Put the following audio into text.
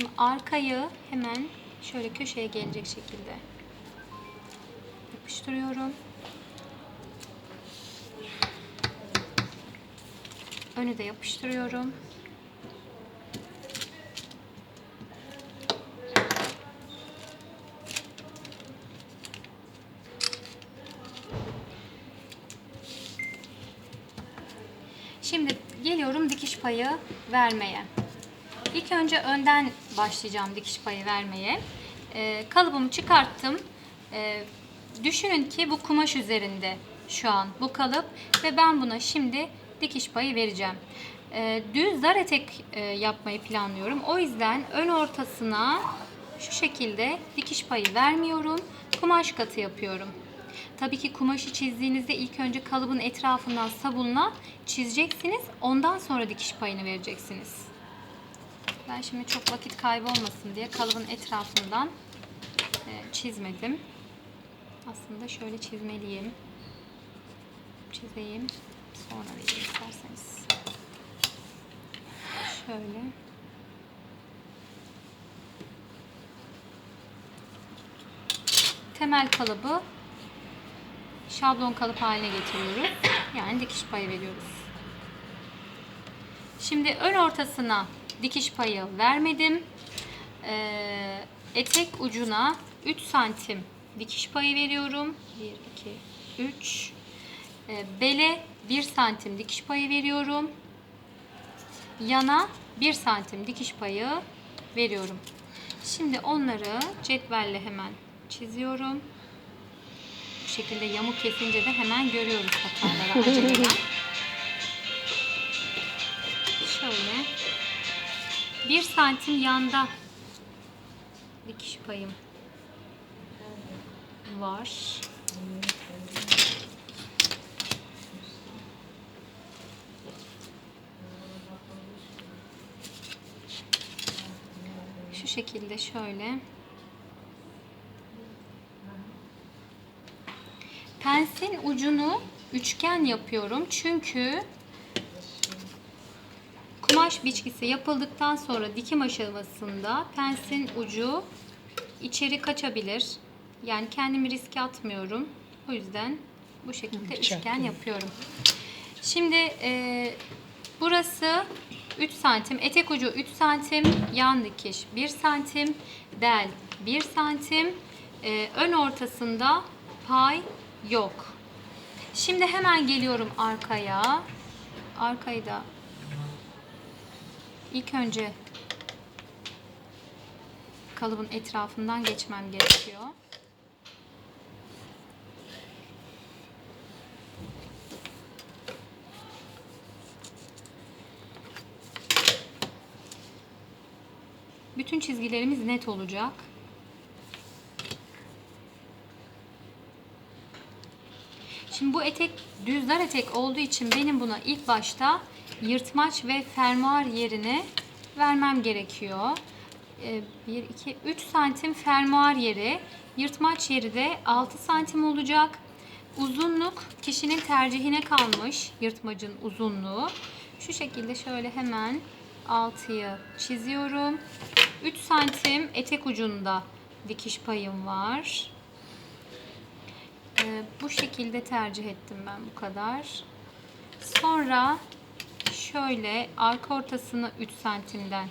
Şimdi arkayı hemen şöyle köşeye gelecek şekilde yapıştırıyorum. Önü de yapıştırıyorum. Şimdi geliyorum dikiş payı vermeye. İlk önce önden başlayacağım dikiş payı vermeye. Ee, kalıbımı çıkarttım. Ee, düşünün ki bu kumaş üzerinde şu an bu kalıp ve ben buna şimdi dikiş payı vereceğim. Ee, düz dar etek e, yapmayı planlıyorum. O yüzden ön ortasına şu şekilde dikiş payı vermiyorum. Kumaş katı yapıyorum. Tabii ki kumaşı çizdiğinizde ilk önce kalıbın etrafından sabunla çizeceksiniz. Ondan sonra dikiş payını vereceksiniz. Ben şimdi çok vakit kaybolmasın diye kalıbın etrafından e, çizmedim. Aslında şöyle çizmeliyim. Çizeyim. Sonra vereyim isterseniz. Şöyle. Temel kalıbı şablon kalıp haline getiriyoruz. Yani dikiş payı veriyoruz. Şimdi ön ortasına dikiş payı vermedim. Ee, etek ucuna 3 santim dikiş payı veriyorum. 1, 2, 3. Ee, bele 1 santim dikiş payı veriyorum. Yana 1 santim dikiş payı veriyorum. Şimdi onları cetvelle hemen çiziyorum. Bu şekilde yamuk kesince de hemen görüyoruz hataları aceleyle. Şöyle. Bir santim yanda dikiş payım var. Şu şekilde şöyle. Pensin ucunu üçgen yapıyorum çünkü kumaş biçkisi yapıldıktan sonra dikim aşamasında pensin ucu içeri kaçabilir. Yani kendimi riske atmıyorum. O yüzden bu şekilde üçgen yapıyorum. Şimdi e, burası 3 santim, etek ucu 3 santim, yan dikiş 1 santim, bel 1 santim, e, ön ortasında pay yok. Şimdi hemen geliyorum arkaya. Arkayı da ilk önce kalıbın etrafından geçmem gerekiyor. Bütün çizgilerimiz net olacak. Şimdi bu etek düzler etek olduğu için benim buna ilk başta yırtmaç ve fermuar yerini vermem gerekiyor. 1, 2, 3 santim fermuar yeri, yırtmaç yeri de 6 santim olacak. Uzunluk kişinin tercihine kalmış yırtmacın uzunluğu. Şu şekilde şöyle hemen 6'yı çiziyorum. 3 santim etek ucunda dikiş payım var. Ee, bu şekilde tercih ettim ben bu kadar. Sonra şöyle arka ortasını 3 santimden